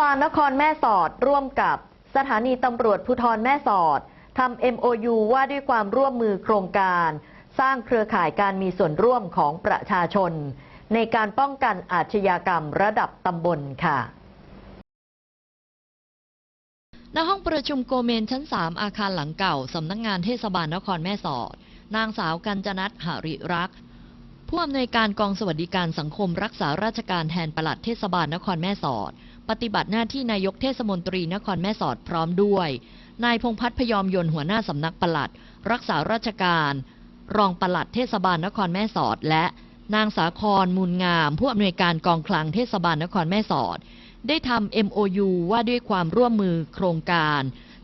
บาลนครแม่สอดร่วมกับสถานีตำรวจภูธรแม่สอดทำ MOU ว่าด้วยความร่วมมือโครงการ สร้างเครือข่ายการมีส่วนร่วมของประชาชน ในการป้องกันอาชญากรรมระดับตำบลค่ะณห้องประชุมโกเมนชั้น 3 อาคารหลังเก่า สำนักงงานเทศบาลนครแม่สอด นางสาวกัญจนัทหริรักษ์ผู้อำนวยการกองสวัสดิการสังคมรักษาราชการแทนปลัดเทศบาลนครแม่สอด ปฏิบัติหน้าที่นายกเทศมนตรีนครแม่สอดพร้อมด้วย นายพงพัฒน์พยอมยนต์หัวหน้าสำนักปลัด รักษาราชการ รองปลัดเทศบาลนครแม่สอด และนางสาครมูลงาม ผู้อำนวยการกองคลังเทศบาลนครแม่สอด ได้ทำ MOU ว่าด้วยความร่วมมือโครงการ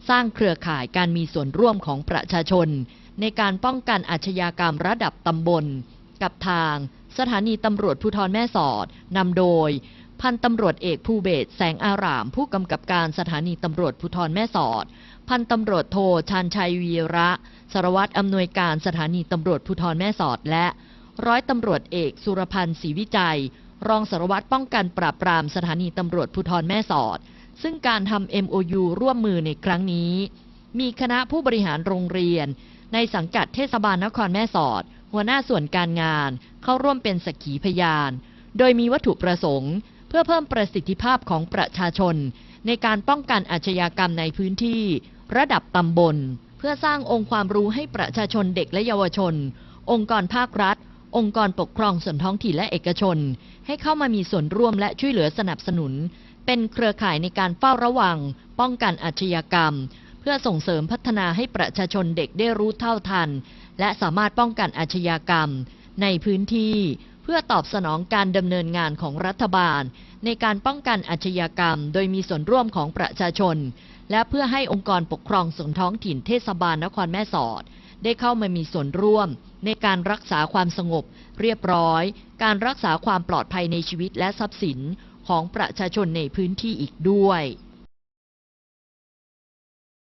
สร้างเครือข่ายการมีส่วนร่วมของประชาชน ในการป้องกันอาชญากรรมระดับตำบล กับทางสถานีตำรวจภูธรแม่สอดนำโดย พันตำรวจเอกภูเบศแสงอาราม ผู้กำกับการสถานีตำรวจภูธรแม่สอด พันตำรวจโทชันชัยวีระสารวัตรอำนวยการสถานีตำรวจภูธรแม่สอด และร้อยตำรวจเอกสุรพันธ์ศรีวิจัย รองสารวัตรป้องกันปราบปรามสถานีตำรวจภูธรแม่สอด ซึ่งการทำ MOU ร่วมมือในครั้งนี้ มีคณะผู้บริหารโรงเรียน ในสังกัดเทศบาลนครแม่สอด หัวหน้าส่วนการงาน เข้าร่วมเป็นสักขีพยาน โดยมีวัตถุประสงค์ เพื่อเพิ่มประสิทธิภาพของประชาชน ในการป้องกันอาชญากรรมในพื้นที่ ระดับตำบล เพื่อสร้างองค์ความรู้ให้ประชาชนเด็กและเยาวชน องค์กรภาครัฐ องค์กรปกครองส่วนท้องถิ่นและเอกชน ให้เข้ามามีส่วนร่วมและช่วยเหลือสนับสนุน เป็นเครือข่ายในการเฝ้าระวัง ป้องกันอาชญากรรม เพื่อส่งเสริมพัฒนาให้ประชาชนเด็กได้รู้เท่าทัน และสามารถป้องกันอาชญากรรม ในพื้นที่ พื่อตอบสนองการดำเนินงานของรัฐบาล ในการป้องกันอาชญากรรม โดยมีส่วนร่วมของประชาชน และเพื่อให้องค์กรปกครองส่วนท้องถิ่นเทศบาลนครแม่สอด ได้เข้ามามีส่วนร่วม ในการรักษาความสงบ เรียบร้อย การรักษาความปลอดภัยในชีวิตและทรัพย์สินของประชาชนในพื้นที่อีกด้วย